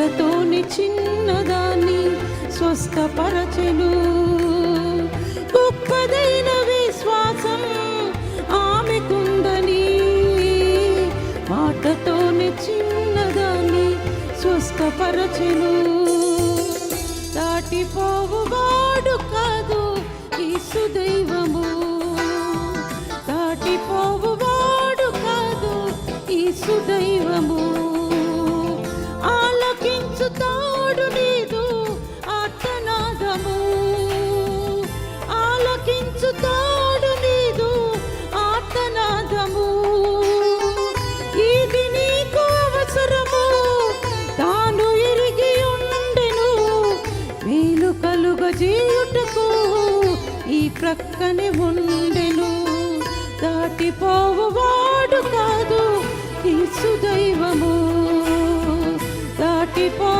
చిన్నదాన్ని స్వస్థపరచెను. గొప్పదైన విశ్వాసం ఆమెకుందని. మాటతోని చిన్నదాన్ని స్వస్థపరచెను. దాటిపోవువాడు కాదు ఈసు దైవము. దాటిపోవువాడు కాదు ఈసు దైవము. కలుగజేయుటకు ఈ ప్రక్కనే ఉండెను. దాటిపోవువాడు కాదు యేసు దైవము. దాటిపో